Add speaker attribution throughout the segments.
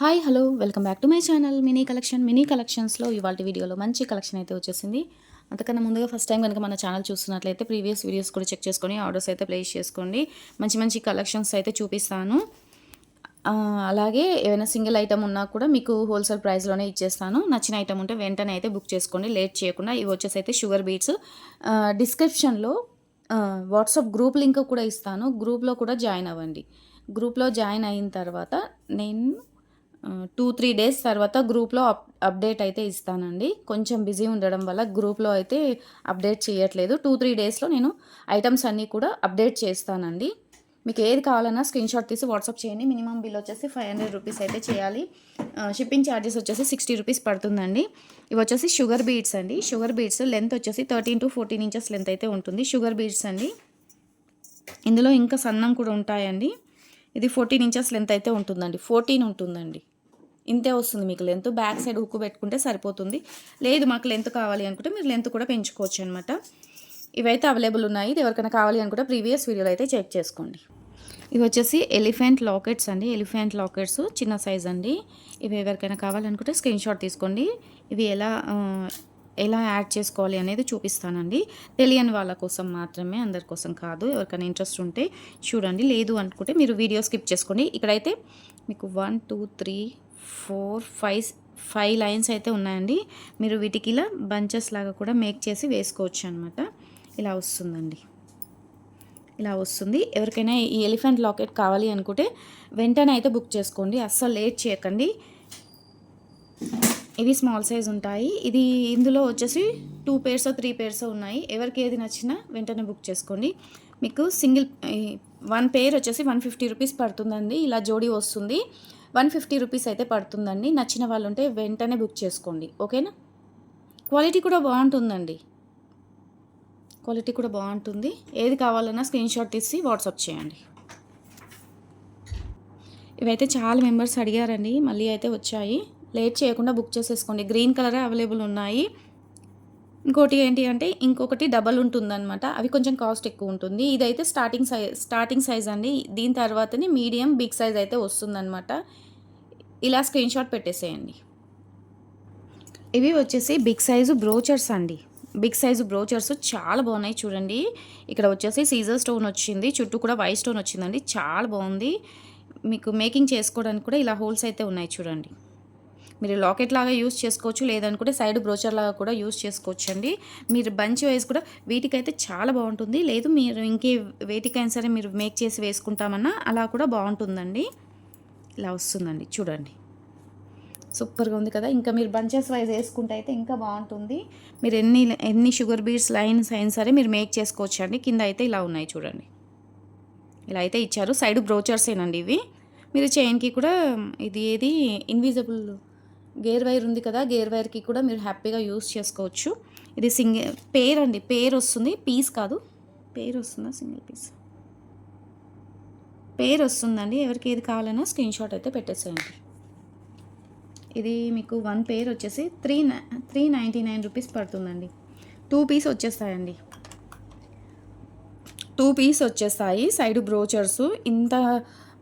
Speaker 1: Hi hello welcome back to my channel mini collection. Mini కలెక్షన్స్లో ఇవాళ వీడియోలో మంచి కలెక్షన్ అయితే వచ్చేసింది. అంతకన్నా ముందుగా ఫస్ట్ టైం కనుక మన ఛానల్ చూస్తున్నట్లయితే ప్రీవియస్ వీడియోస్ కూడా చెక్ చేసుకొని ఆర్డర్స్ అయితే ప్లేస్ చేసుకోండి. మంచి మంచి కలెక్షన్స్ అయితే చూపిస్తాను. అలాగే ఏమైనా సింగిల్ ఐటమ్ ఉన్నా కూడా మీకు హోల్సేల్ ప్రైస్లోనే ఇచ్చేస్తాను. నచ్చిన ఐటమ్ ఉంటే వెంటనే అయితే బుక్ చేసుకోండి. లేట్ చేయకుండా ఇవి వచ్చేసి అయితే షుగర్ బీట్స్. డిస్క్రిప్షన్లో వాట్సాప్ గ్రూప్ లింక్ కూడా ఇస్తాను. గ్రూప్లో కూడా జాయిన్ అవ్వండి. గ్రూప్లో జాయిన్ అయిన తర్వాత నేను టూ త్రీ డేస్ తర్వాత గ్రూప్లో అప్ అప్డేట్ అయితే ఇస్తానండి. కొంచెం బిజీ ఉండడం వల్ల గ్రూప్లో అయితే అప్డేట్ చేయట్లేదు. టూ త్రీ డేస్లో నేను ఐటమ్స్ అన్నీ కూడా అప్డేట్ చేస్తానండి. మీకు ఏది కావాలన్నా స్క్రీన్ షాట్ తీసి వాట్సాప్ చేయండి. మినిమం బిల్ వచ్చేసి ఫైవ్ హండ్రెడ్ రూపీస్ అయితే చేయాలి. షిప్పింగ్ ఛార్జెస్ వచ్చేసి సిక్స్టీ రూపీస్ పడుతుందండి. ఇవి వచ్చేసి షుగర్ బీడ్స్ అండి. షుగర్ బీడ్స్ లెంత్ వచ్చేసి thirteen to fourteen inches length అయితే ఉంటుంది. షుగర్ బీడ్స్ అండి. ఇందులో ఇంకా సన్నం కూడా ఉంటాయండి. ఇది ఫోర్టీన్ ఇంచెస్ లెంత్ అయితే ఉంటుందండి. ఫోర్టీన్ ఉంటుందండి. ఇంతే వస్తుంది మీకు లెంత్ బ్యాక్ సైడ్ ఉక్కు పెట్టుకుంటే సరిపోతుంది. లేదు మాకు లెంత్ కావాలి అనుకుంటే మీరు లెంత్ కూడా పెంచుకోవచ్చు అనమాట ఇవైతే అవైలబుల్ ఉన్నాయి. ఇది ఎవరికైనా కావాలి అనుకుంటే ప్రీవియస్ వీడియోలో అయితే చెక్ చేసుకోండి. ఇవి వచ్చేసి ఎలిఫెంట్ లాకెట్స్ అండి. ఎలిఫెంట్ లాకెట్స్ చిన్న సైజ్ అండి. ఇవి ఎవరికైనా కావాలనుకుంటే స్క్రీన్ షాట్ తీసుకోండి. ఇవి ఎలా ఎలా యాడ్ చేసుకోవాలి అనేది చూపిస్తానండి. తెలియని వాళ్ళ కోసం మాత్రమే అందరి కోసం కాదు. ఎవరికైనా ఇంట్రెస్ట్ ఉంటే చూడండి. లేదు అనుకుంటే మీరు వీడియో స్కిప్ చేసుకోండి. ఇక్కడైతే మీకు one two three four five five lines అయితే ఉన్నాయండి. మీరు వీటికి ఇలా బంచెస్ లాగా కూడా మేక్ చేసి వేసుకోవచ్చు అనమాట ఇలా వస్తుందండి. ఇలా వస్తుంది. ఎవరికైనా ఈ ఎలిఫెంట్ లాకెట్ కావాలి అనుకుంటే వెంటనే అయితే బుక్ చేసుకోండి. అస్సలు లేట్ చేయకండి. ఇవి స్మాల్ సైజ్ ఉంటాయి. ఇది ఇందులో వచ్చేసి టూ పేర్స్ త్రీ పేర్స్ ఉన్నాయి. ఎవరికి ఏది నచ్చినా వెంటనే బుక్ చేసుకోండి. మీకు సింగిల్ వన్ పేర్ వచ్చేసి వన్ ఫిఫ్టీ రూపీస్ పడుతుందండి. ఇలా జోడీ వస్తుంది. వన్ ఫిఫ్టీ రూపీస్ అయితే పడుతుందండి. నచ్చిన వాళ్ళు ఉంటే వెంటనే బుక్ చేసుకోండి. ఓకేనా? క్వాలిటీ కూడా బాగుంటుందండి. క్వాలిటీ కూడా బాగుంటుంది. ఏది కావాలన్నా స్క్రీన్ షాట్ తీసి వాట్సాప్ చేయండి. ఇవైతే చాలా మెంబర్స్ అడిగారండి. మళ్ళీ అయితే వచ్చాయి. లేట్ చేయకుండా బుక్ చేసేసుకోండి. గ్రీన్ కలర్ అవైలబుల్ ఉన్నాయి. ఇంకోటి ఏంటి అంటే ఇంకొకటి డబల్ ఉంటుందన్నమాట. అవి కొంచెం కాస్ట్ ఎక్కువ ఉంటుంది. ఇదైతే స్టార్టింగ్ సైజ్ స్టార్టింగ్ సైజ్ అండి. దీని తర్వాతనే మీడియం బిగ్ సైజ్ అయితే వస్తుందన్నమాట. ఇలా స్క్రీన్ షాట్ పెట్టేసేయండి. ఇవి వచ్చేసి బిగ్ సైజు బ్రోచర్స్ అండి. బిగ్ సైజు బ్రోచర్స్ చాలా బాగున్నాయి చూడండి. ఇక్కడ వచ్చేసి సీజర్ స్టోన్ వచ్చింది. చుట్టూ కూడా వైట్ స్టోన్ వచ్చిందండి. చాలా బాగుంది. మీకు మేకింగ్ చేసుకోవడానికి కూడా ఇలా హోల్స్ అయితే ఉన్నాయి చూడండి. మీరు లాకెట్ లాగా యూస్ చేసుకోవచ్చు లేదనుకుంటే సైడ్ బ్రోచర్ లాగా కూడా యూస్ చేసుకోవచ్చు అండి మీరు బంచ్ వైజ్ కూడా వీటికైతే చాలా బాగుంటుంది. లేదు మీరు ఇంకే వేటికైనా సరే మీరు మేక్ చేసి వేసుకుంటామన్నా అలా కూడా బాగుంటుందండి. ఇలా వస్తుందండి. చూడండి. సూపర్గా ఉంది కదా. ఇంకా మీరు బంచెస్ వైజ్ వేసుకుంటే అయితే ఇంకా బాగుంటుంది. మీరు ఎన్ని ఎన్ని షుగర్ బీడ్స్ లైన్స్ అయినా సరే మీరు మేక్ చేసుకోవచ్చు అండి కింద అయితే ఇలా ఉన్నాయి చూడండి. ఇలా అయితే ఇచ్చారు. సైడ్ బ్రోచర్సేనండి ఇవి. మీరు చైన్కి కూడా ఇది ఏది? ఇన్విజిబుల్ గేర్ వైర్ ఉంది కదా. గేర్ వైర్కి కూడా మీరు హ్యాపీగా యూస్ చేసుకోవచ్చు. ఇది సింగిల్ పేర్ అండి పేర్ వస్తుంది. పీస్ కాదు. పేర్ వస్తుందా? Single piece? పేరు వస్తుందండి ఎవరికి ఏది కావాలన్నా స్క్రీన్ షాట్ అయితే పెట్టేసేయండి. ఇది మీకు వన్ పేర్ వచ్చేసి three three ninety nine rupees పడుతుందండి. టూ పీస్ వచ్చేస్తాయండి. టూ పీస్ వచ్చేస్తాయి. సైడ్ బ్రోచర్స్ ఇంత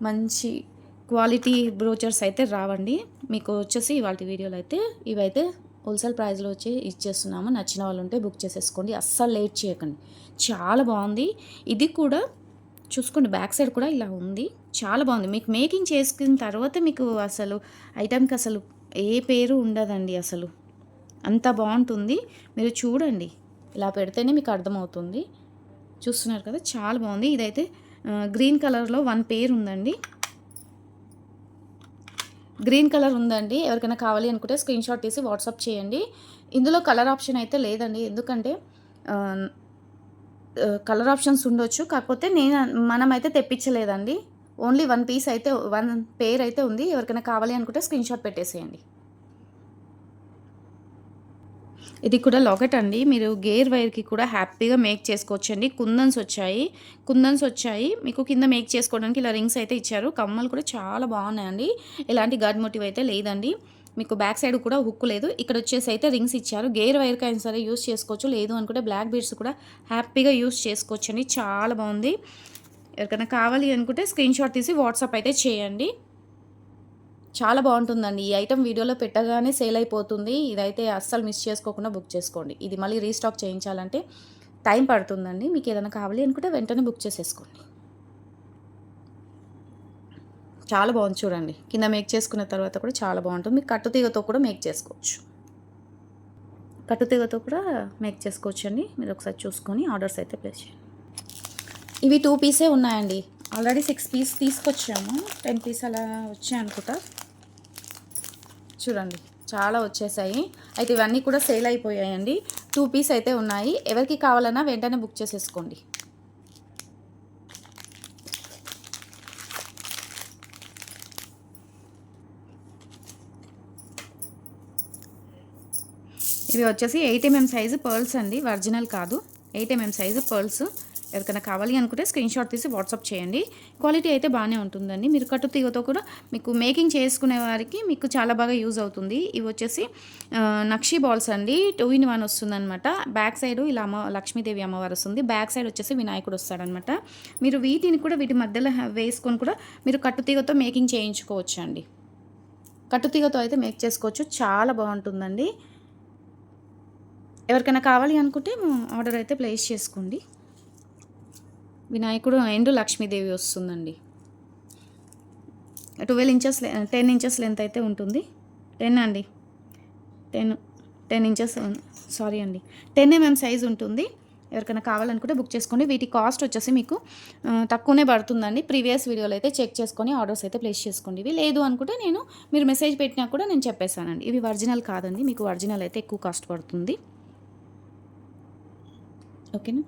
Speaker 1: మంచి క్వాలిటీ బ్రోచర్స్ అయితే రావండి. మీకు వచ్చేసి ఇవాళ వీడియోలు అయితే ఇవైతే హోల్సేల్ ప్రైస్లో వచ్చి ఇచ్చేస్తున్నాము. నచ్చిన వాళ్ళు ఉంటే బుక్ చేసేసుకోండి. అస్సలు లేట్ చేయకండి. చాలా బాగుంది. ఇది కూడా చూసుకోండి. బ్యాక్ సైడ్ కూడా ఇలా ఉంది. చాలా బాగుంది. మీకు మేకింగ్ చేసుకున్న తర్వాత మీకు అసలు ఐటమ్కి అసలు ఏ పేరు ఉండదండి అసలు. అంత బాగుంటుంది. మీరు చూడండి. ఇలా పెడితేనే మీకు అర్థమవుతుంది. చూస్తున్నారు కదా? చాలా బాగుంది. ఇదైతే గ్రీన్ కలర్లో వన్ పేర్ ఉందండి. గ్రీన్ కలర్ ఉందండి. ఎవరికైనా కావాలి అనుకుంటే స్క్రీన్ షాట్ తీసి వాట్సాప్ చేయండి. ఇందులో కలర్ ఆప్షన్ అయితే లేదండి. ఎందుకంటే కలర్ ఆప్షన్స్ ఉండొచ్చు. కాకపోతే నేను మనమైతే తెప్పించలేదండి. ఓన్లీ వన్ పీస్ అయితే వన్ పేర్ అయితే ఉంది. ఎవరికైనా కావాలి అనుకుంటే స్క్రీన్ షాట్ పెట్టేసేయండి. ఇది కూడా లాకెట్ అండి. మీరు గేర్ వైర్కి కూడా హ్యాపీగా మేక్ చేసుకోవచ్చు అండి కుందన్స్ వచ్చాయి. కుందన్స్ వచ్చాయి. మీకు కింద మేక్ చేసుకోవడానికి ఇలా రింగ్స్ అయితే ఇచ్చారు. కమ్మలు కూడా చాలా బాగున్నాయండి. ఎలాంటి గాడ్ మోటివ్ అయితే లేదండి. మీకు బ్యాక్ సైడ్ కూడా హుక్ లేదు. ఇక్కడ వచ్చేసి అయితే రింగ్స్ ఇచ్చారు. గేర్ వైర్కి అయినా సరే యూస్ చేసుకోవచ్చు. లేదు అనుకుంటే బ్లాక్ బీడ్స్ కూడా హ్యాపీగా యూస్ చేసుకోవచ్చు అండి. చాలా బాగుంది. ఎవరికైనా కావాలి అనుకుంటే స్క్రీన్ షాట్ తీసి వాట్సాప్ అయితే చేయండి. చాలా బాగుంటుందండి. ఈ ఐటెం వీడియోలో పెట్టగానే సేల్ అయిపోతుంది. ఇదైతే అస్సలు మిస్ చేసుకోకుండా బుక్ చేసుకోండి. ఇది మళ్ళీ రీస్టాక్ చేయించాలంటే టైం పడుతుందండి. మీకు ఏదైనా కావాలి అనుకుంటే వెంటనే బుక్ చేసేసుకోండి. చాలా బాగుంది చూడండి. కింద మేక్ చేసుకున్న తర్వాత కూడా చాలా బాగుంటుంది. మీకు కట్టుతీగతో కూడా మేక్ చేసుకోవచ్చు. కట్టు తీగతో కూడా మేక్ చేసుకోవచ్చు అండి మీరు ఒకసారి చూసుకొని ఆర్డర్స్ అయితే ప్లేస్ చేయండి. ఇవి టూ పీసే ఉన్నాయండి. ఆల్రెడీ సిక్స్ పీస్ తీసుకొచ్చాము. టెన్ పీస్ అలా వచ్చాయి అనుకుంటా. చూడండి. చాలా వచ్చేసాయి. అయితే ఇవన్నీ కూడా సేల్ అయిపోయాయండి. టూ పీస్ అయితే ఉన్నాయి. ఎవరికి కావాలన్నా వెంటనే బుక్ చేసేసుకోండి. ఇవి వచ్చేసి ఎయిట్ ఎంఎం సైజు పర్ల్స్ అండి. ఒరిజినల్ కాదు. ఎయిట్ ఎంఎం సైజు పర్ల్స్ ఎవరికైనా కావాలి అనుకుంటే స్క్రీన్ షాట్ తీసి వాట్సాప్ చేయండి. క్వాలిటీ అయితే బాగానే ఉంటుందండి. మీరు కట్టు తీగతో కూడా మీకు మేకింగ్ చేసుకునే వారికి మీకు చాలా బాగా యూజ్ అవుతుంది. ఇవి వచ్చేసి నక్షీ బాల్స్ అండి. టూ ఇన్ వన్ వస్తుందన్నమాట. బ్యాక్ సైడ్ ఇలా అమ్మ లక్ష్మీదేవి అమ్మవారు వస్తుంది. బ్యాక్ సైడ్ వచ్చేసి వినాయకుడు వస్తాడనమాట మీరు వీటిని కూడా వీటి మధ్యలో వేసుకొని కూడా మీరు కట్టుతీగతో మేకింగ్ చేయించుకోవచ్చు అండి కట్టుతీగతో అయితే మేక్ చేసుకోవచ్చు. చాలా బాగుంటుందండి. ఎవరికైనా కావాలి అనుకుంటే ఆర్డర్ అయితే ప్లేస్ చేసుకోండి. వినాయకుడు అండ్ లక్ష్మీదేవి వస్తుందండి. Twelve inches ten inches length అయితే ఉంటుంది. టెన్ అండి. టెన్ టెన్ ఇంచెస్ సారీ అండి. టెన్ ఎంఎం సైజ్ ఉంటుంది. ఎవరికైనా కావాలనుకుంటే బుక్ చేసుకోండి. వీటి కాస్ట్ వచ్చేసి మీకు తక్కువనే పడుతుందండి. ప్రీవియస్ వీడియోలో అయితే చెక్ చేసుకొని ఆర్డర్స్ అయితే ప్లేస్ చేసుకోండి. ఇవి లేదు అనుకుంటే నేను మీరు మెసేజ్ పెట్టినా కూడా నేను చెప్పేశానండి. ఇవి ఒరిజినల్ కాదండి. మీకు ఒరిజినల్ అయితే ఎక్కువ కాస్ట్ పడుతుంది. ఓకేనా?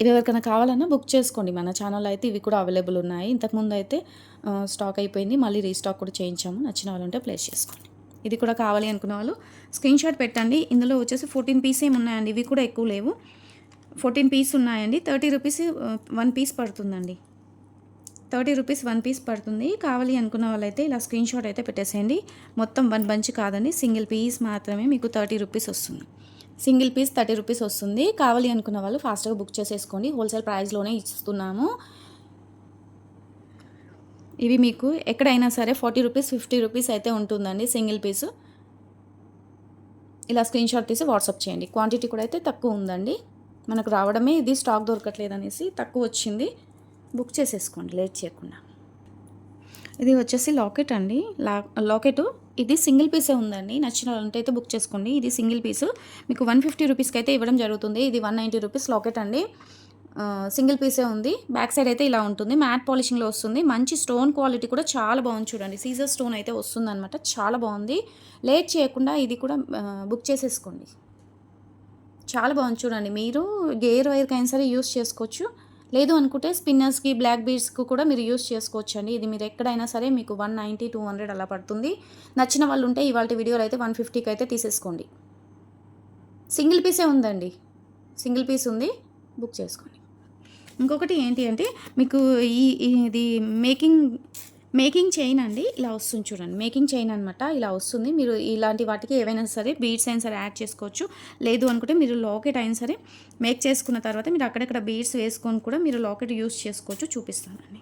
Speaker 1: ఇవి ఎవరికైనా కావాలన్నా బుక్ చేసుకోండి. మన ఛానల్ అయితే ఇవి కూడా అవైలబుల్ ఉన్నాయి. ఇంతకుముందు అయితే స్టాక్ అయిపోయింది. మళ్ళీ రీస్టాక్ కూడా చేయించాము. నచ్చిన వాళ్ళు ఉంటే ప్లేస్ చేసుకోండి. ఇది కూడా కావాలి అనుకున్న వాళ్ళు స్క్రీన్ షాట్ పెట్టండి. ఇందులో వచ్చేసి ఫోర్టీన్ పీస్ ఏమి ఉన్నాయండి? ఇవి కూడా ఎక్కువ లేవు. ఫోర్టీన్ పీస్ ఉన్నాయండి. థర్టీ రూపీస్ వన్ పీస్ పడుతుందండి. థర్టీ రూపీస్ వన్ పీస్ పడుతుంది. కావాలి అనుకున్న వాళ్ళైతే ఇలా స్క్రీన్ షాట్ అయితే పెట్టేసేయండి. మొత్తం వన్ బంచ్ కాదండి. సింగిల్ పీస్ మాత్రమే మీకు థర్టీ రూపీస్ వస్తుంది. సింగిల్ పీస్ థర్టీ రూపీస్ వస్తుంది. కావాలి అనుకున్న వాళ్ళు ఫాస్ట్గా బుక్ చేసేసుకోండి హోల్సేల్ ప్రైస్లోనే ఇస్తున్నాము. ఇవి మీకు ఎక్కడైనా సరే ఫార్టీ రూపీస్ ఫిఫ్టీ రూపీస్ అయితే ఉంటుందండి సింగిల్ పీసు. ఇలా స్క్రీన్ షాట్ తీసి వాట్సాప్ చేయండి. క్వాంటిటీ కూడా అయితే తక్కువ ఉందండి. మనకు రావడమే ఇది స్టాక్ దొరకట్లేదు అనేసి తక్కువ వచ్చింది. బుక్ చేసేసుకోండి లేట్ చేయకుండా. ఇది వచ్చేసి లాకెట్ అండి. లా లాకెట్ ఇది సింగిల్ పీసే ఉందండి. నచ్చిన వాళ్ళంటే అయితే బుక్ చేసుకోండి. ఇది సింగిల్ పీసు. మీకు వన్ ఫిఫ్టీ రూపీస్కి అయితే ఇవ్వడం జరుగుతుంది. ఇది వన్ నైంటీ రూపీస్ లాకెట్ అండి. సింగిల్ పీసే ఉంది. బ్యాక్ సైడ్ అయితే ఇలా ఉంటుంది. మ్యాట్ పాలిషింగ్లో వస్తుంది. మంచి స్టోన్ క్వాలిటీ కూడా చాలా బాగుంది చూడండి. సీజర్ స్టోన్ అయితే వస్తుంది అనమాట చాలా బాగుంది. లేట్ చేయకుండా ఇది కూడా బుక్ చేసేసుకోండి. చాలా బాగుంది చూడండి. మీరు గేర్ వైర్కి అయినా సరే యూస్ చేసుకోవచ్చు. లేదు అనుకుంటే స్పిన్నర్స్కి బ్లాక్ బీడ్స్కి కూడా మీరు యూస్ చేసుకోవచ్చు అండి ఇది మీరు ఎక్కడైనా సరే మీకు వన్ నైంటీ టూ హండ్రెడ్ అలా పడుతుంది. నచ్చిన వాళ్ళు ఉంటే ఇవాళ వీడియోలో అయితే వన్ ఫిఫ్టీకి అయితే తీసేసుకోండి. సింగిల్ పీసే ఉందండి. సింగిల్ పీస్ ఉంది. బుక్ చేసుకోండి. ఇంకొకటి ఏంటి అంటే మీకు ఈ ఈ- ఇది మేకింగ్ మేకింగ్ చైన్ అండి ఇలా వస్తుంది చూడండి. మేకింగ్ చైన్ అనమాట ఇలా వస్తుంది. మీరు ఇలాంటి వాటికి ఏవైనా సరే బీడ్స్ అయినా సరే యాడ్ చేసుకోవచ్చు. లేదు అనుకుంటే మీరు లాకెట్ అయినా సరే మేక్ చేసుకున్న తర్వాత మీరు అక్కడక్కడ బీడ్స్ వేసుకొని కూడా మీరు లాకెట్ యూస్ చేసుకోవచ్చు. చూపిస్తానండి.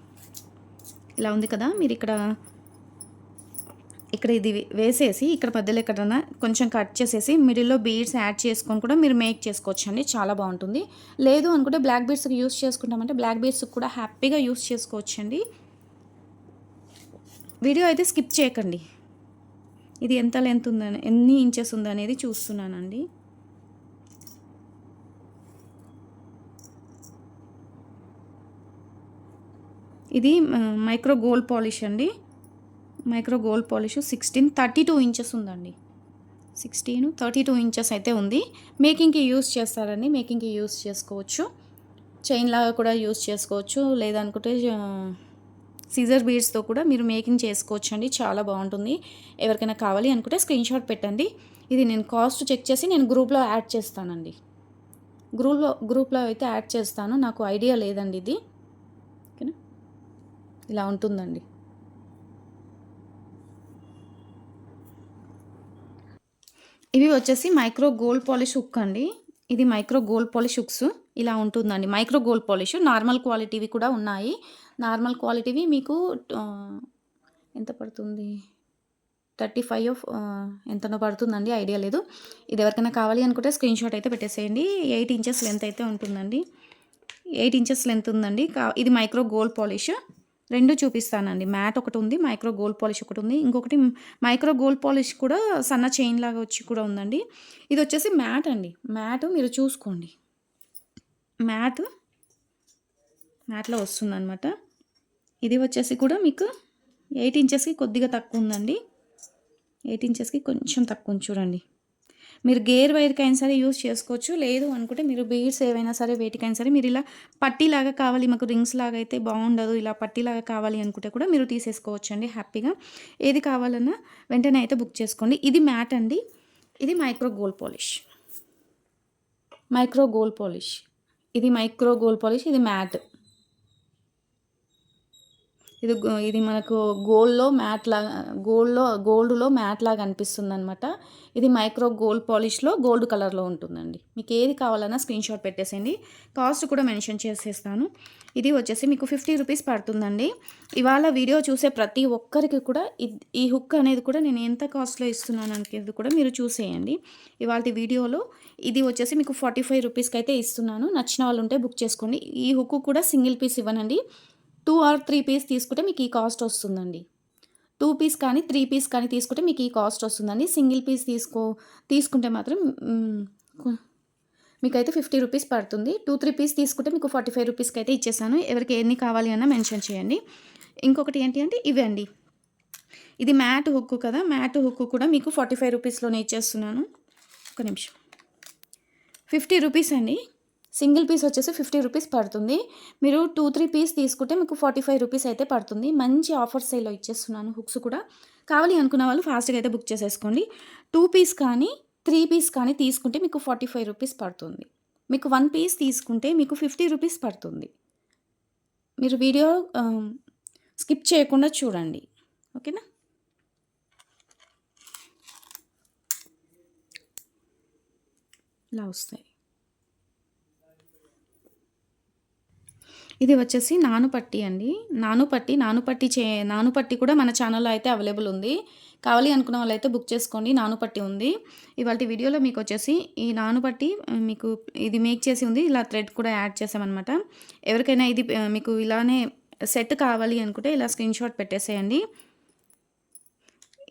Speaker 1: ఇలా ఉంది కదా మీరు ఇక్కడ ఇక్కడ ఇది వేసేసి ఇక్కడ మధ్యలో ఎక్కడైనా కొంచెం కట్ చేసేసి మిడిల్లో బీడ్స్ యాడ్ చేసుకొని కూడా మీరు మేక్ చేసుకోవచ్చు అండి చాలా బాగుంటుంది. లేదు అనుకుంటే బ్లాక్ బీడ్స్కి యూస్ చేసుకుంటామంటే బ్లాక్ బీడ్స్కి కూడా హ్యాపీగా యూస్ చేసుకోవచ్చు అండి వీడియో అయితే స్కిప్ చేయకండి. ఇది ఎంత లెంత్ ఉందని ఎన్ని ఇంచెస్ ఉందనేది చూస్తున్నానండి. ఇది మైక్రో గోల్డ్ పాలిష్ అండి. Micro gold polish sixteen thirty two inches ఉందండి. సిక్స్టీన్ థర్టీ టూ ఇంచెస్ అయితే ఉంది. మేకింగ్కి యూస్ చేస్తారండి. మేకింగ్కి యూస్ చేసుకోవచ్చు. చైన్ లాగా కూడా యూస్ చేసుకోవచ్చు. లేదనుకుంటే సీజర్ బీడ్స్తో కూడా మీరు మేకింగ్ చేసుకోవచ్చు అండి చాలా బాగుంటుంది. ఎవరికైనా కావాలి అనుకుంటే స్క్రీన్ షాట్ పెట్టండి. ఇది నేను కాస్ట్ చెక్ చేసి నేను గ్రూప్లో యాడ్ చేస్తానండి. గ్రూప్లో గ్రూప్లో అయితే యాడ్ చేస్తాను. నాకు ఐడియా లేదండి ఇది. ఓకేనా ఇలా ఉంటుందండి. ఇవి వచ్చేసి మైక్రో గోల్డ్ పాలిష్ హుక్ అండి. ఇది మైక్రో గోల్డ్ పాలిష్ హుక్స్ ఇలా ఉంటుందండి. మైక్రో గోల్డ్ పాలిష్ నార్మల్ క్వాలిటీవి కూడా ఉన్నాయి. నార్మల్ క్వాలిటీవి మీకు ఎంత పడుతుంది? థర్టీ ఫైవ్ ఎంతనో పడుతుందండి ఐడియా లేదు. ఇది ఎవరికైనా కావాలి అనుకుంటే స్క్రీన్ షాట్ అయితే పెట్టేసేయండి. ఎయిట్ ఇంచెస్ లెంత్ అయితే ఉంటుందండి. ఎయిట్ ఇంచెస్ లెంత్ ఉందండి. కా- ఇది మైక్రో గోల్డ్ పాలిష్. రెండు చూపిస్తానండి. మ్యాట్ ఒకటి ఉంది మైక్రో గోల్డ్ పాలిష్ ఒకటి ఉంది. ఇంకొకటి మైక్రో గోల్డ్ పాలిష్ కూడా సన్న చైన్ లాగా వచ్చి కూడా ఉందండి. ఇది వచ్చేసి మ్యాట్ అండి. మ్యాట్ మీరు చూసుకోండి. మ్యాట్ మ్యాట్లో వస్తుందన్నమాట. ఇది వచ్చేసి కూడా మీకు ఎయిట్ ఇంచెస్కి కొద్దిగా తక్కువ ఉందండి ఎయిట్ ఇంచెస్కి కొంచెం తక్కువ చూడండి. మీరు గేర్ వైర్కైనా సరే యూస్ చేసుకోవచ్చు. లేదు అనుకుంటే మీరు బీడ్స్ ఏవైనా సరే వేటికైనా సరే మీరు ఇలా పట్టీలాగా కావాలి మాకు రింగ్స్ లాగా అయితే బాగుండదు ఇలా పట్టీలాగా కావాలి అనుకుంటే కూడా మీరు తీసేసుకోవచ్చు అండి హ్యాపీగా. ఏది కావాలన్నా వెంటనే అయితే బుక్ చేసుకోండి. ఇది మ్యాట్ అండి. ఇది micro gold polish. Micro gold polish. ఇది మైక్రో గోల్డ్ పాలిష్ ఇది మ్యాట్. ఇది ఇది మనకు గోల్డ్లో మ్యాట్ లాగా గోల్డ్లో గోల్డ్లో మ్యాట్ లాగా అనిపిస్తుంది అనమాట ఇది మైక్రో గోల్డ్ పాలిష్లో గోల్డ్ కలర్లో ఉంటుందండి. మీకు ఏది కావాలన్నా స్క్రీన్ షాట్ పెట్టేసేయండి. కాస్ట్ కూడా మెన్షన్ చేసేస్తాను. ఇది వచ్చేసి మీకు ఫిఫ్టీ రూపీస్ పడుతుందండి. ఇవాళ వీడియో చూసే ప్రతి ఒక్కరికి కూడా ఈ హుక్ అనేది కూడా నేను ఎంత కాస్ట్లో ఇస్తున్నాను అనేది కూడా మీరు చూసేయండి. ఇవాళ వీడియోలో ఇది వచ్చేసి మీకు ఫార్టీ ఫైవ్ రూపీస్కి అయితే ఇస్తున్నాను. నచ్చిన వాళ్ళు ఉంటే బుక్ చేసుకోండి. ఈ హుక్ కూడా సింగిల్ పీస్ ఇవ్వనండి. టూ ఆర్ త్రీ పీస్ తీసుకుంటే మీకు ఈ కాస్ట్ వస్తుందండి. టూ పీస్ కానీ త్రీ పీస్ కానీ తీసుకుంటే మీకు ఈ కాస్ట్ వస్తుందండి. సింగిల్ పీస్ తీసుకో తీసుకుంటే మాత్రం మీకైతే ఫిఫ్టీ రూపీస్ పడుతుంది. టూ త్రీ పీస్ తీసుకుంటే మీకు ఫార్టీ ఫైవ్ రూపీస్కి అయితే ఇచ్చేసాను. ఎవరికి ఎన్ని కావాలి అన్నా మెన్షన్ చేయండి. ఇంకొకటి ఏంటి అంటే ఇవే అండి ఇది మ్యాట్ హుక్ కదా మ్యాట్ హుక్ కూడా మీకు ఫార్టీ ఫైవ్ రూపీస్లోనే ఇచ్చేస్తున్నాను. ఒక నిమిషం. ఫిఫ్టీ రూపీస్ అండి. సింగిల్ పీస్ వచ్చేసి ఫిఫ్టీ రూపీస్ పడుతుంది. మీరు టూ త్రీ పీస్ తీసుకుంటే మీకు ఫార్టీ ఫైవ్ రూపీస్ అయితే పడుతుంది. మంచి ఆఫర్ సేల్లో ఇచ్చేస్తున్నాను హుక్స్ కూడా. కావాలి అనుకున్న వాళ్ళు ఫాస్ట్గా అయితే బుక్ చేసేసుకోండి. టూ పీస్ కానీ త్రీ పీస్ కానీ తీసుకుంటే మీకు ఫార్టీ ఫైవ్ రూపీస్ పడుతుంది. మీకు వన్ పీస్ తీసుకుంటే మీకు ఫిఫ్టీ రూపీస్ పడుతుంది. మీరు వీడియో స్కిప్ చేయకుండా చూడండి. ఓకేనా? ఇలా వస్తాయి. ఇది వచ్చేసి నానుపట్టి అండి. నానుపట్టి నానుపట్టి చే నానుపట్టి కూడా మన ఛానల్లో అయితే అవైలబుల్ ఉంది. కావాలి అనుకున్న వాళ్ళైతే బుక్ చేసుకోండి. నానుపట్టి ఉంది. ఇవాళ వీడియోలో మీకు వచ్చేసి ఈ నానుపట్టి మీకు ఇది మేక్ చేసి ఉంది. ఇలా థ్రెడ్ కూడా యాడ్ చేసామన్నమాట. ఎవరికైనా ఇది మీకు ఇలానే సెట్ కావాలి అనుకుంటే ఇలా స్క్రీన్ షాట్ పెట్టేసేయండి.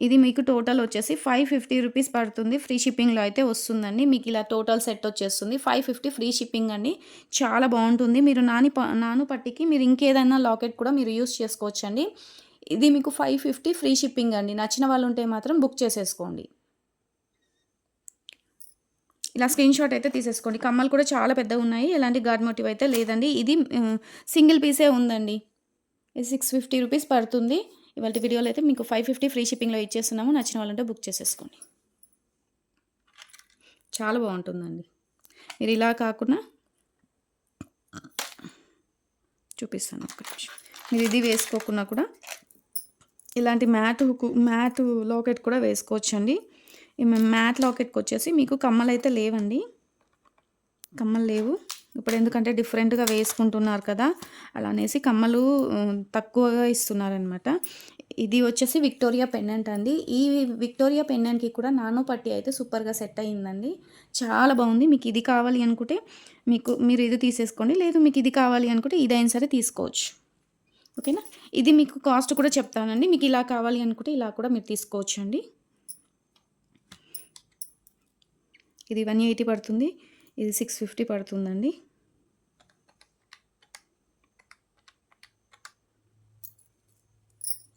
Speaker 1: ఇది మీకు టోటల్ వచ్చేసి ఫైవ్ ఫిఫ్టీ రూపీస్ పడుతుంది. ఫ్రీ షిప్పింగ్లో అయితే వస్తుందండి. మీకు ఇలా టోటల్ సెట్ వచ్చేస్తుంది. ఫైవ్ ఫిఫ్టీ ఫ్రీ షిప్పింగ్ అండి. చాలా బాగుంటుంది. మీరు నాని ప- నాను పట్టికి మీరు ఇంకేదైనా లాకెట్ కూడా మీరు యూస్ చేసుకోవచ్చండి. ఇది మీకు ఫైవ్ ఫిఫ్టీ ఫ్రీ షిప్పింగ్ అండి. నచ్చిన వాళ్ళు ఉంటే మాత్రం బుక్ చేసేసుకోండి. ఇలా స్క్రీన్ షాట్ అయితే తీసేసుకోండి. కమ్మలు కూడా చాలా పెద్దగా ఉన్నాయి. ఎలాంటి గాడ్ మోటివ్ అయితే లేదండి. ఇది సింగిల్ పీసే ఉందండి. ఇది సిక్స్ ఫిఫ్టీ రూపీస్ పడుతుంది. ఇవాళ వీడియోలో అయితే మీకు ఫైవ్ ఫిఫ్టీ ఫ్రీ షిప్పింగ్లో ఇచ్చేస్తున్నాము. నచ్చిన వాళ్ళంటే బుక్ చేసేసుకోండి. చాలా బాగుంటుందండి. మీరు ఇలా కాకుండా చూపిస్తాను ఒక నిమిషం. మీరు ఇది వేసుకోకుండా కూడా ఇలాంటి మ్యాట్ మ్యాట్ లాకెట్ కూడా వేసుకోవచ్చండి. మ్యాట్ లాకెట్కి వచ్చేసి మీకు కమ్మలు అయితే లేవండి. కమ్మలు లేవు. ఇప్పుడు ఎందుకంటే డిఫరెంట్గా వేసుకుంటున్నారు కదా అలా అనేసి కమ్మలు తక్కువగా ఇస్తున్నారనమాట. ఇది వచ్చేసి విక్టోరియా పెండెంట్ అండి. ఈ విక్టోరియా పెండెంట్కి కూడా నానో పట్టి అయితే సూపర్గా సెట్ అయ్యిందండి. చాలా బాగుంది. మీకు ఇది కావాలి అనుకుంటే మీకు మీరు ఇది తీసేసుకోండి. లేదు మీకు ఇది కావాలి అనుకుంటే ఇదైనా సరే తీసుకోవచ్చు. ఓకేనా? ఇది మీకు కాస్ట్ కూడా చెప్తానండి. మీకు ఇలా కావాలి అనుకుంటే ఇలా కూడా మీరు తీసుకోవచ్చు అండి ఇది వన్ ఎయిటీ పడుతుంది. ఇది సిక్స్ ఫిఫ్టీ పడుతుందండి.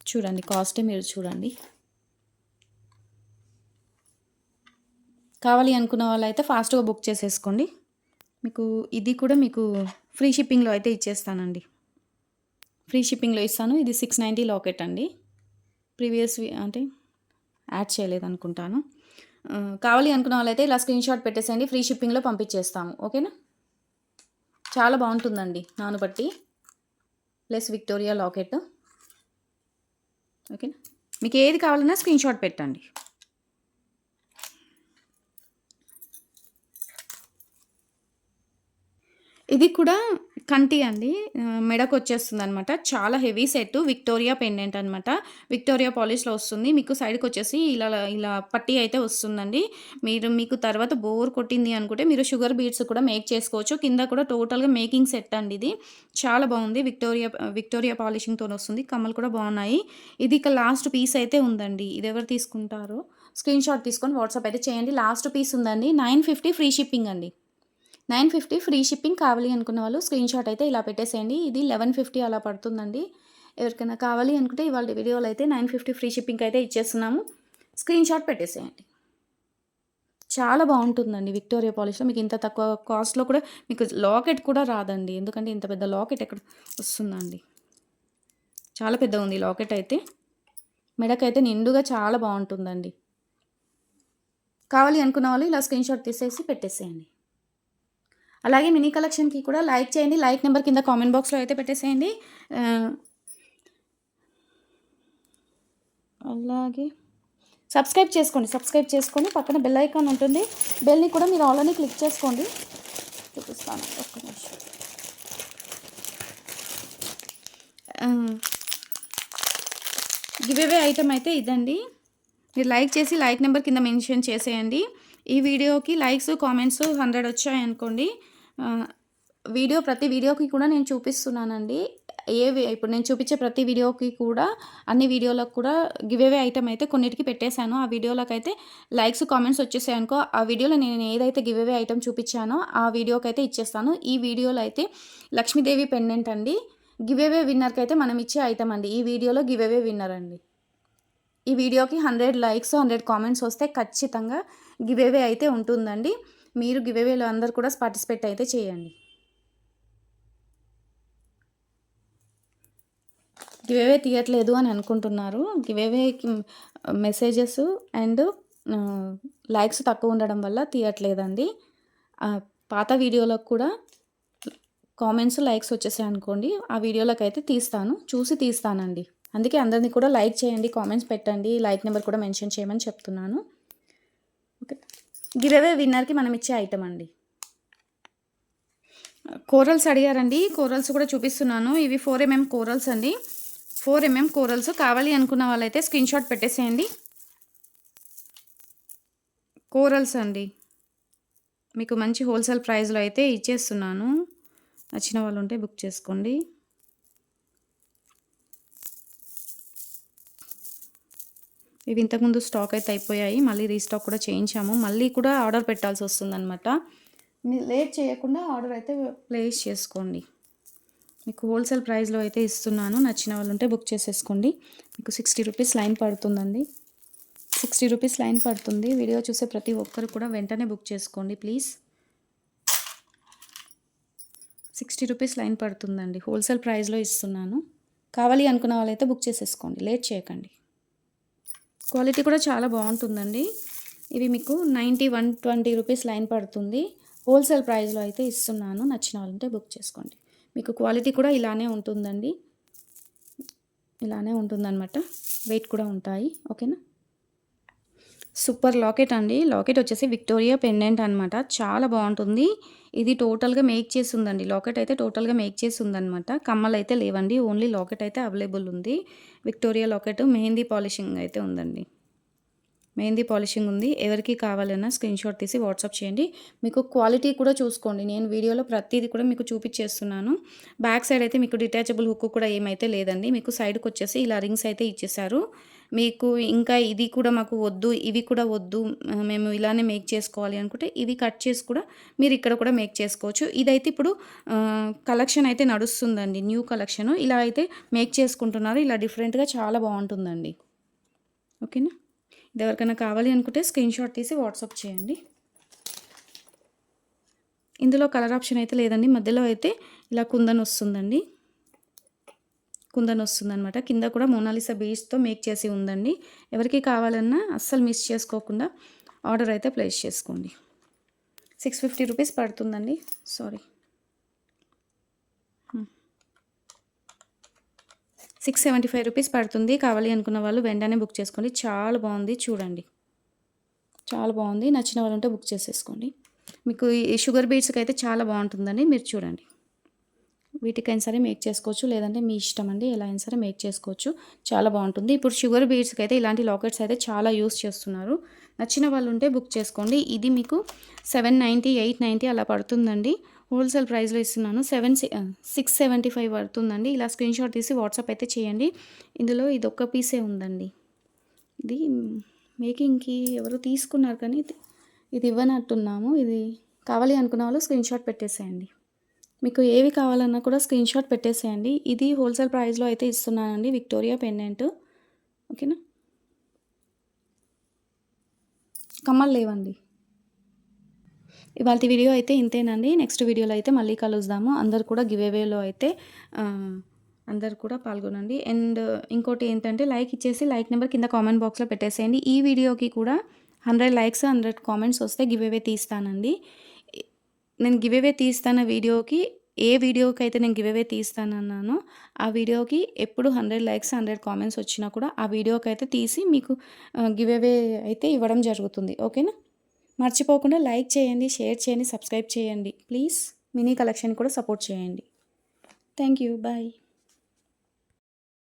Speaker 1: చూడండి కాస్టే మీరు చూడండి. కావాలి అనుకున్న వాళ్ళు అయితే ఫాస్ట్గా బుక్ చేసేసుకోండి. మీకు ఇది కూడా మీకు ఫ్రీ షిప్పింగ్లో అయితే ఇచ్చేస్తానండి. ఫ్రీ షిప్పింగ్లో ఇస్తాను. ఇది సిక్స్ నైంటీ లాకెట్ అండి. ప్రీవియస్ అంటే యాడ్ చేయలేదు అనుకుంటాను. కావాలి అనుకున్న వాళ్ళైతే ఇలా స్క్రీన్ షాట్ పెట్టేసేయండి. ఫ్రీ షిప్పింగ్లో పంపించేస్తాము. ఓకేనా? చాలా బాగుంటుందండి నాను బట్టి. ప్లస్ విక్టోరియా లాకెట్ ఓకేనా? మీకు ఏది కావాలన్నా స్క్రీన్ షాట్ పెట్టండి. ఇది కూడా కంటి అండి. మెడకు వచ్చేస్తుంది అనమాట చాలా హెవీ సెట్ విక్టోరియా పెండెంట్ అనమాట విక్టోరియా పాలిష్లో వస్తుంది. మీకు సైడ్కి వచ్చేసి ఇలా ఇలా పట్టి అయితే వస్తుందండి. మీరు మీకు తర్వాత బోర్ కొట్టింది అనుకుంటే మీరు షుగర్ బీట్స్ కూడా మేక్ చేసుకోవచ్చు. కింద కూడా టోటల్గా మేకింగ్ సెట్ అండి ఇది. చాలా బాగుంది. విక్టోరియా విక్టోరియా పాలిషింగ్తో వస్తుంది. కమ్మలు కూడా బాగున్నాయి. ఇది ఇక లాస్ట్ పీస్ అయితే ఉందండి. ఇది ఎవరు తీసుకుంటారో? స్క్రీన్ షాట్ తీసుకొని వాట్సాప్ అయితే చేయండి. లాస్ట్ పీస్ ఉందండి. నైన్ ఫిఫ్టీ ఫ్రీ షిప్పింగ్ అండి. నైన్ ఫిఫ్టీ ఫ్రీ షిప్పింగ్ కావాలి అనుకున్న వాళ్ళు స్క్రీన్ షాట్ అయితే ఇలా పెట్టేసేయండి. ఇది లెవెన్ ఫిఫ్టీ అలా పడుతుందండి. ఎవరికైనా కావాలి అనుకుంటే ఇవాళ వీడియోలో అయితే నైన్ ఫిఫ్టీ ఫ్రీ షిప్పింగ్ అయితే ఇచ్చేస్తున్నాము. స్క్రీన్ షాట్ పెట్టేసేయండి. చాలా బాగుంటుందండి విక్టోరియా పాలిష్లో. మీకు ఇంత తక్కువ కాస్ట్లో కూడా మీకు లాకెట్ కూడా రాదండి. ఎందుకంటే ఇంత పెద్ద లాకెట్ ఎక్కడ వస్తుందండి? చాలా పెద్ద ఉంది లాకెట్ అయితే. మెడకైతే నిండుగా చాలా బాగుంటుందండి. కావాలి అనుకున్న వాళ్ళు ఇలా స్క్రీన్ షాట్ తీసేసి పెట్టేసేయండి. అలాగే మినీ కలెక్షన్కి కూడా లైక్ చేయండి. లైక్ నెంబర్ కింద కామెంట్ బాక్స్లో అయితే పెట్టేసేయండి. అలాగే సబ్స్క్రైబ్ చేసుకోండి. సబ్స్క్రైబ్ చేసుకొని పక్కన బెల్ ఐకాన్ ఉంటుంది. బెల్ని కూడా మీరు ఆల్రెడీ క్లిక్ చేసుకోండి. చూపిస్తాను. ఒక్క నిమిషం. గివేవే ఐటమ్ అయితే ఇదండి. మీరు లైక్ చేసి లైక్ నెంబర్ కింద మెన్షన్ చేసేయండి. ఈ వీడియోకి లైక్స్ కామెంట్స్ హండ్రెడ్ వచ్చాయనుకోండి. వీడియో ప్రతి వీడియోకి కూడా నేను చూపిస్తున్నానండి. ఏ ఇప్పుడు నేను చూపించే ప్రతి వీడియోకి కూడా అన్ని వీడియోలకు కూడా గివేవే ఐటమ్ అయితే కొన్నిటికి పెట్టేశాను. ఆ వీడియోలకు అయితే లైక్స్ కామెంట్స్ వచ్చేసాయి అనుకో ఆ వీడియోలో నేను ఏదైతే గివేవే ఐటమ్ చూపించానో ఆ వీడియోకి అయితే ఇచ్చేస్తాను. ఈ వీడియోలో అయితే లక్ష్మీదేవి పెండెంట్ అండి. గివేవే విన్నర్కి అయితే మనం ఇచ్చే ఐటమ్ అండి. ఈ వీడియోలో గివేవే విన్నర్ అండి. ఈ వీడియోకి హండ్రెడ్ లైక్స్ హండ్రెడ్ కామెంట్స్ వస్తే ఖచ్చితంగా గివేవే అయితే ఉంటుందండి. మీరు గివేవేలో అందరు కూడా పార్టిసిపేట్ అయితే చేయండి. గివేవే తీయట్లేదు అని అనుకుంటున్నారు. గివేవేకి మెసేజెస్ అండ్ లైక్స్ తక్కువ ఉండడం వల్ల తీయట్లేదండి. పాత వీడియోలకు కూడా కామెంట్స్ లైక్స్ వచ్చేసాయి అనుకోండి ఆ వీడియోలకు అయితే తీస్తాను. చూసి తీస్తానండి. అందుకే అందరినీ కూడా లైక్ చేయండి కామెంట్స్ పెట్టండి. లైక్ నెంబర్ కూడా మెన్షన్ చేయమని చెప్తున్నాను. గిరవే విన్నర్కి మనం ఇచ్చే ఐటమ్ అండి. కోరల్స్ అడిగారండి. కోరల్స్ కూడా చూపిస్తున్నాను. ఇవి ఫోర్ ఎంఎం కోరల్స్ అండి. ఫోర్ ఎంఎం కోరల్స్ కావాలి అనుకున్న వాళ్ళైతే స్క్రీన్ షాట్ పెట్టేసేయండి. కోరల్స్ అండి. మీకు మంచి హోల్సేల్ ప్రైస్లో అయితే ఇచ్చేస్తున్నాను. నచ్చిన వాళ్ళు ఉంటే బుక్ చేసుకోండి. ఇవి ఇంతకుముందు స్టాక్ అయితే అయిపోయాయి. మళ్ళీ రీస్టాక్ కూడా చేయించాము. మళ్ళీ కూడా ఆర్డర్ పెట్టాల్సి వస్తుందన్నమాట. మీరు లేట్ చేయకుండా ఆర్డర్ అయితే ప్లేస్ చేసుకోండి. మీకు హోల్సేల్ ప్రైస్లో అయితే ఇస్తున్నాను. నచ్చిన వాళ్ళు ఉంటే బుక్ చేసేసుకోండి. మీకు సిక్స్టీ రూపీస్ లైన్ పడుతుందండి. సిక్స్టీ రూపీస్ లైన్ పడుతుంది. వీడియో చూసే ప్రతి ఒక్కరు కూడా వెంటనే బుక్ చేసుకోండి ప్లీజ్ సిక్స్టీ రూపీస్ లైన్ పడుతుందండి. హోల్సేల్ ప్రైస్లో ఇస్తున్నాను. కావాలి అనుకున్న వాళ్ళైతే బుక్ చేసేసుకోండి. లేట్ చేయకండి. క్వాలిటీ కూడా చాలా బాగుంటుందండి. ఇవి మీకు ninety one twenty rupees line పడుతుంది. హోల్సేల్ ప్రైస్లో అయితే ఇస్తున్నాను. నచ్చిన వాళ్ళంటే బుక్ చేసుకోండి. మీకు క్వాలిటీ కూడా ఇలానే ఉంటుందండి. ఇలానే ఉంటుందన్నమాట. వెయిట్ కూడా ఉంటాయి. ఓకేనా? సూపర్ లాకెట్ అండి. లాకెట్ వచ్చేసి విక్టోరియా పెండెంట్ అనమాట చాలా బాగుంటుంది. ఇది టోటల్గా మేక్ చేసి ఉందండి లాకెట్ అయితే టోటల్గా మేక్ చేసి ఉందన్నమాట కమ్మలు అయితే లేవండి. ఓన్లీ లాకెట్ అయితే అవైలబుల్ ఉంది. విక్టోరియా లాకెట్ మెహందీ పాలిషింగ్ అయితే ఉందండి. మెహందీ పాలిషింగ్ ఉంది. ఎవరికి కావాలన్నా స్క్రీన్ షాట్ తీసి వాట్సాప్ చేయండి. మీకు క్వాలిటీ కూడా చూసుకోండి. నేను వీడియోలో ప్రతిదీ కూడా మీకు చూపించేస్తున్నాను. బ్యాక్ సైడ్ అయితే మీకు డిటాచబుల్ హుక్ కూడా ఏమైతే లేదండి. మీకు సైడ్కి వచ్చేసి ఇలా రింగ్స్ అయితే ఇచ్చేసారు మీకు ఇంకా ఇది కూడా మాకు వద్దు ఇవి కూడా వద్దు మేము ఇలానే మేక్ చేసుకోవాలి అనుకుంటే ఇవి కట్ చేసి కూడా మీరు ఇక్కడ కూడా మేక్ చేసుకోవచ్చు. ఇదైతే ఇప్పుడు కలెక్షన్ అయితే నడుస్తుందండి. న్యూ కలెక్షన్ ఇలా అయితే మేక్ చేసుకుంటున్నారు. ఇలా డిఫరెంట్గా చాలా బాగుంటుందండి. ఓకేనా ఇది ఎవరికైనా కావాలి అనుకుంటే స్క్రీన్ షాట్ తీసి వాట్సాప్ చేయండి. ఇందులో కలర్ ఆప్షన్ అయితే లేదండి. మధ్యలో అయితే ఇలా కుందన్ వస్తుందండి కుందన్ వస్తుందనమాట కింద కూడా మోనాలిసా బీచ్తో మేక్ చేసి ఉందండి. ఎవరికి కావాలన్నా అస్సలు మిస్ చేసుకోకుండా ఆర్డర్ అయితే ప్లేస్ చేసుకోండి. సిక్స్ ఫిఫ్టీ రూపీస్ పడుతుందండి. Sorry. Six seventy five rupees పడుతుంది. కావాలి అనుకున్న వాళ్ళు వెంటనే బుక్ చేసుకోండి. చాలా బాగుంది. చూడండి. చాలా బాగుంది. నచ్చిన వాళ్ళు ఉంటే బుక్ చేసేసుకోండి. మీకు ఈ షుగర్ బీట్స్కి అయితే చాలా బాగుంటుందండి. మీరు చూడండి. వీటికైనా సరే మేక్ చేసుకోవచ్చు. లేదంటే మీ ఇష్టం అండి ఎలా అయినా సరే మేక్ చేసుకోవచ్చు. చాలా బాగుంటుంది. ఇప్పుడు షుగర్ బీడ్స్కి అయితే ఇలాంటి లాకెట్స్ అయితే చాలా యూస్ చేస్తున్నారు. నచ్చిన వాళ్ళు ఉంటే బుక్ చేసుకోండి. ఇది మీకు సెవెన్ నైంటీ ఎయిట్ నైంటీ అలా పడుతుందండి. హోల్సేల్ ప్రైస్లో ఇస్తున్నాను. సెవెన్ సిక్స్ సెవెంటీ ఫైవ్ పడుతుందండి. ఇలా స్క్రీన్ షాట్ తీసి వాట్సాప్ అయితే చేయండి. ఇందులో ఇది ఒక్క పీసే ఉందండి. ఇది మేకింగ్కి ఎవరు తీసుకున్నారు కానీ ఇది ఇవ్వనట్టున్నాము. ఇది కావాలి అనుకున్న వాళ్ళు స్క్రీన్ షాట్ పెట్టేసేయండి. మీకు ఏవి కావాలన్నా కూడా స్క్రీన్ షాట్ పెట్టేసేయండి. ఇది హోల్సేల్ ప్రైస్లో అయితే ఇస్తున్నానండి. విక్టోరియా పెండెంట్ ఓకేనా? కమ్మలు లేవండి. ఇవాళ వీడియో అయితే ఇంతేనండి. నెక్స్ట్ వీడియోలో అయితే మళ్ళీ కలుద్దాము. అందరు కూడా గివ్ అవేలో అయితే అందరు కూడా పాల్గొనండి. అండ్ ఇంకోటి ఏంటంటే లైక్ ఇచ్చేసి లైక్ నెంబర్ కింద కామెంట్ బాక్స్లో పెట్టేసేయండి. ఈ వీడియోకి కూడా హండ్రెడ్ లైక్స్ హండ్రెడ్ కామెంట్స్ వస్తే గివ్ అవే తీస్తానండి. నేను గివేవే తీస్తాన వీడియోకి. ఏ వీడియోకి అయితే నేను గివేవే తీస్తానన్నానో ఆ వీడియోకి ఎప్పుడు హండ్రెడ్ లైక్స్ హండ్రెడ్ కామెంట్స్ వచ్చినా కూడా ఆ వీడియోకి అయితే తీసి మీకు గివ్ అవే అయితే ఇవ్వడం జరుగుతుంది. ఓకేనా? మర్చిపోకుండా లైక్ చేయండి షేర్ చేయండి సబ్స్క్రైబ్ చేయండి. ప్లీజ్ మినీ కలెక్షన్ కూడా సపోర్ట్ చేయండి. Thank you. బాయ్.